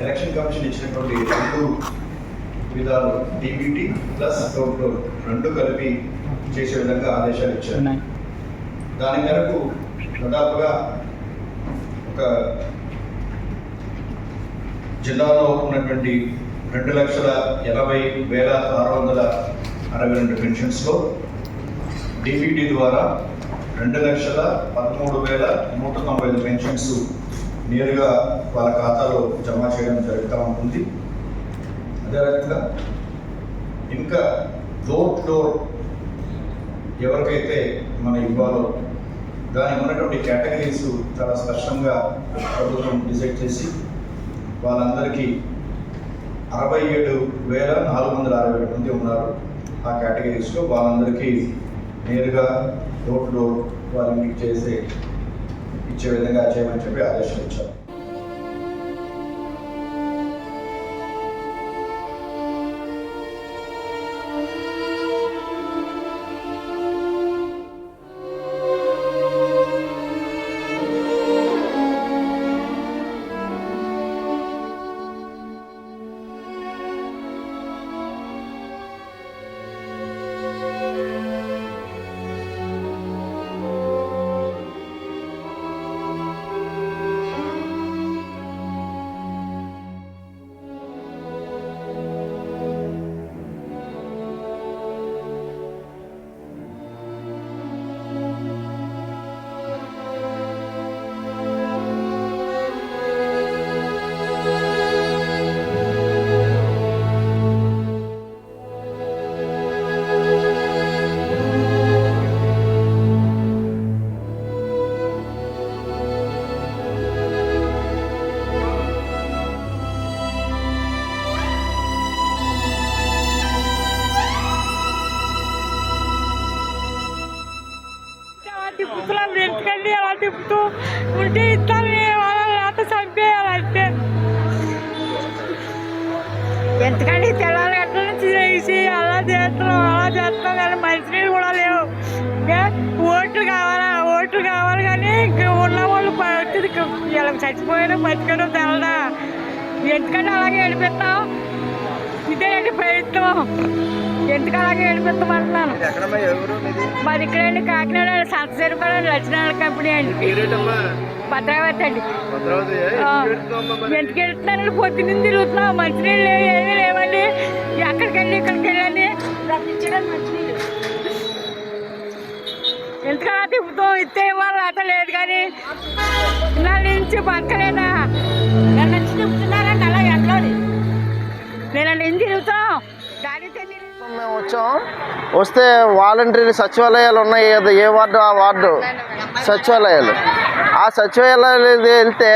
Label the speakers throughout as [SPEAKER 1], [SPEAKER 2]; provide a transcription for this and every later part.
[SPEAKER 1] Election commission ఇచ్చినటువంటి రెండు విధాలు డీబీటీ ప్లస్ డోర్ రెండు కలిపి చేసే విధంగా ఆదేశాలు ఇచ్చారు. దాని మేరకు దాదాపుగా ఒక జిల్లాలో ఉన్నటువంటి రెండు లక్షల ఎనభై వేల ఆరు వందల అరవై రెండు పెన్షన్స్లో డిబిటీ ద్వారా రెండు లక్షల పదమూడు వేల నూట తొంభై ఐదు పెన్షన్స్ నేరుగా వాళ్ళ ఖాతాలో జమ చేయడం జరుగుతూ ఉంటుంది. అదే రకంగా ఇంకా డోర్ టు డోర్ ఎవరికైతే మనం ఇవ్వాలో దానికి ఉన్నటువంటి కేటగిరీస్ చాలా స్పష్టంగా ప్రభుత్వం డిసైడ్ చేసి వాళ్ళందరికీ అరవై ఏడు వేల నాలుగు వందల అరవై ఏడు మంది ఉన్నారు ఆ కేటగిరీస్లో. వాళ్ళందరికీ నేరుగా డోర్ టు డోర్ వాళ్ళ ఇంటికి చేసే ఇచ్చే విధంగా చేయమని చెప్పి ఆదేశాలు ఇచ్చారు
[SPEAKER 2] ఎందుకండి అలా తిప్పుతూ ఉంటే ఇస్తాను వాళ్ళ లేత చంపేయాలంటే ఎందుకండి తెల్లారి గంటల నుంచి చేసి అలా చేస్తున్నాం అలా చేస్తున్నాం కానీ మంచినీళ్ళు కూడా లేవు. ఇంకా ఓట్లు కావాలా? ఓట్లు కావాలి కానీ ఇంకా ఉన్న వాళ్ళు పరిస్థితి ఇలా చచ్చిపోయినా బతికడం తెలదా? ఎందుకంటే అలాగే ఏడిపిస్తాం ఇదేనండి ప్రయత్నం. ఎందుకు అలాగే ఏడిపిస్తామంటున్నాను?
[SPEAKER 3] మీది?
[SPEAKER 2] ఇక్కడండి కాకినాడ సంతసేరుపాడు లక్ష్మణ కంపెనీ అండి. భద్రావతి అండి. ఎందుకు వెళ్తున్నానండి పొద్దున్న తిరుగుతున్నాం మంచినీళ్ళు లేవు ఏమీ లేవండి. ఎక్కడికి వెళ్ళి ఇక్కడికి వెళ్ళండి. రప్పించడం మంచినీళ్ళు. ఎందుకలా తిప్పుతాం ఇస్తే ఇవ్వాలి అత లేదు కానీ నా నుంచి బతకలేదా నన్ను నుంచి తిప్పుతున్నారండి అలా నేను నుంచి తిరుగుతాం తిరిగి
[SPEAKER 3] మేము వచ్చాం. వస్తే వాలంటీర్ సచివాలయాలు ఉన్నాయి ఏ వార్డు? ఆ వార్డు సచివాలయాలు. ఆ సచివాలయాలు వెళ్తే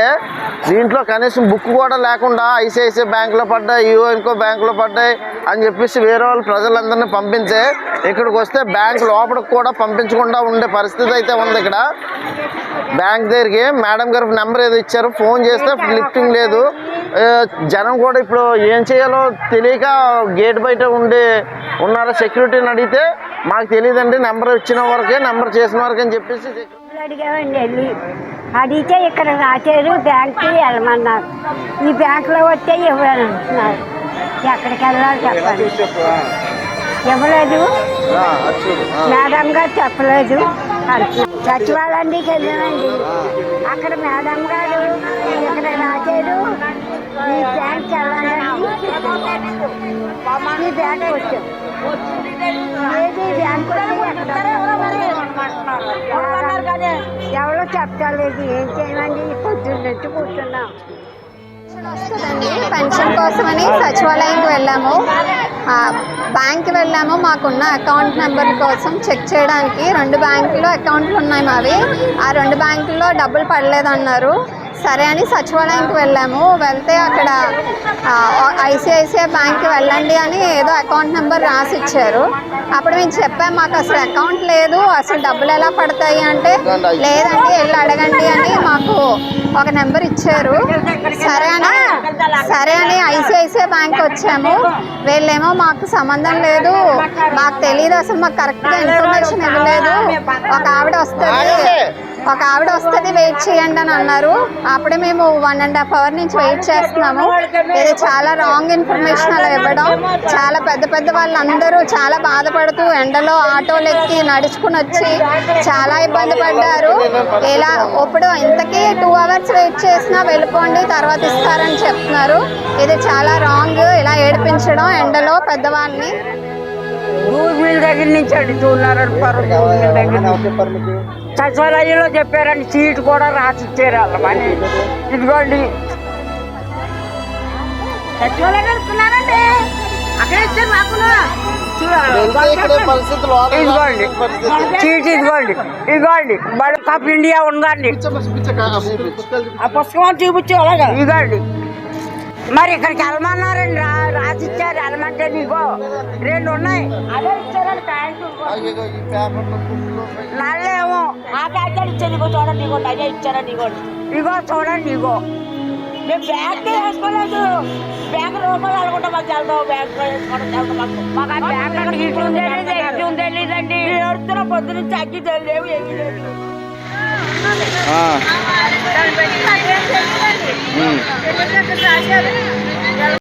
[SPEAKER 3] దీంట్లో కనీసం బుక్ కూడా లేకుండా ఐసిఐసిఐ బ్యాంకులో పడ్డాయి యూఎన్కో ఇంకో బ్యాంకులో పడ్డాయి అని చెప్పేసి వేరే వాళ్ళు ప్రజలందరినీ పంపించే ఇక్కడికి వస్తే బ్యాంక్ లోపలికి కూడా పంపించకుండా ఉండే పరిస్థితి అయితే ఉంది ఇక్కడ. బ్యాంక్ దగ్గరికి మేడం గారు నెంబర్ ఏదో ఇచ్చారు ఫోన్ చేస్తే లిఫ్టింగ్ లేదు. జనం కూడా ఇప్పుడు ఏం చేయాలో తెలియక గేట్ బయట ఉండి ఉన్నారా సెక్యూరిటీని అడిగితే మాకు తెలియదండి నెంబర్ ఇచ్చిన వరకే నెంబర్ చేసిన వరకే అని చెప్పేసి
[SPEAKER 4] అడిగామండి వెళ్ళి. అడిగితే ఇక్కడ రాశారు బ్యాంక్కి వెళ్ళమన్నారు. ఈ బ్యాంకులో వస్తే ఇవ్వని అంటున్నారు. ఎక్కడికి వెళ్ళాలి చెప్పండి. ఇవ్వలేదు. మేడం గారు చెప్పలేదు అంటున్నారు. సచివాలయానికి వెళ్ళామండి. అక్కడ మేడం గారు ఇక్కడ రాశారు మీ బ్యాంక్ వెళ్ళాలని ఈ బ్యాంక్ వచ్చాం. ఏది బ్యాంక్ ఎవరో చెప్పలేదు ఏం చేయమండి? పొద్దున్నట్టు కూర్చున్నాం.
[SPEAKER 5] వస్తుందండి పెన్షన్ కోసమని సచివాలయంకి వెళ్ళాము. ఆ, బ్యాంక్కి వెళ్ళాము. మాకున్న అకౌంట్ నెంబర్ కోసం చెక్ చేయడానికి రెండు బ్యాంకులో అకౌంట్లు ఉన్నాయి మావి. ఆ రెండు బ్యాంకుల్లో డబ్బులు పడలేదన్నారు. సరే అని సచివాలయంకి వెళ్ళాము. వెళ్తే అక్కడ ఐసిఐసిఐ బ్యాంక్కి వెళ్ళండి అని ఏదో అకౌంట్ నెంబర్ రాసి ఇచ్చారు అప్పుడు మేము చెప్పాము మాకు అసలు అకౌంట్ లేదు అసలు డబ్బులు ఎలా పడతాయి అంటే లేదండి వెళ్ళి అడగండి అని మాకు ఒక నెంబర్ ఇచ్చారు. సరే అని సరే అని ఐసిఐసిఐ బ్యాంక్ వచ్చాము. వీళ్ళేమో మాకు సంబంధం లేదు మాకు తెలియదు అసలు మాకు కరెక్ట్గా ఇన్ఫర్మేషన్ ఇవ్వలేదు. ఒక ఆవిడ వస్తుంది ఒక ఆవిడ వస్తుంది వెయిట్ చేయండి అని అన్నారు. అప్పుడే మేము వన్ అండ్ హాఫ్ అవర్ నుంచి వెయిట్ చేస్తున్నాము. ఇది చాలా రాంగ్ ఇన్ఫర్మేషన్ అలా ఇవ్వడం. చాలా పెద్ద పెద్ద వాళ్ళందరూ చాలా బాధపడుతూ ఎండలో ఆటోలు ఎక్కి నడుచుకుని వచ్చి చాలా ఇబ్బంది పడ్డారు. ఇలా ఇప్పుడు ఇంతకీ టూ అవర్స్ వెయిట్ చేసినా వెళ్ళిపోండి తర్వాత ఇస్తారని చెప్తున్నారు. ఇది చాలా రాంగ్ ఇలా ఏడిపించడం ఎండలో పెద్దవాళ్ళని.
[SPEAKER 6] గూగుల్ దగ్గర నుంచి అడుగుతున్నారు దగ్గర నుంచి. సచివాలయంలో చెప్పారండి సీట్ కూడా రాసి ఇచ్చారు వాళ్ళమని ఇదిగోండి. ఇదిగోండి. సీట్ ఇదిగోండి. ఇదిగోండి. బడుక్ ఆఫ్ ఇండియా ఉందండి. ఆ పుస్తకం చూపించి అలాగా. ఇదిగోండి. మరి ఇక్కడికి వెళ్ళమన్నారండి. రా రాసి ఇచ్చారు వెళ్ళమంటే నీకో రెండు ఉన్నాయి. అదే ఇచ్చారండి ప్యాంటు. నాకైతే ఇచ్చాను ఇగో చూడండి ఇగో అదే ఇచ్చానండి ఇగో. ఇగో చూడండి ఇగో. మేము బ్యాగ్ వేసుకోలేదు. బ్యాగ్ రూపాయలు అనుకుంటా మాకు వెళ్తాం బ్యాగ్ వేసుకోవడం తెలియదండి ఏడుతున్న పొద్దు నుంచి అగ్గి తెలియవు ఏమీ లేదు.
[SPEAKER 2] దాన్ని బట్టి తెలియదండి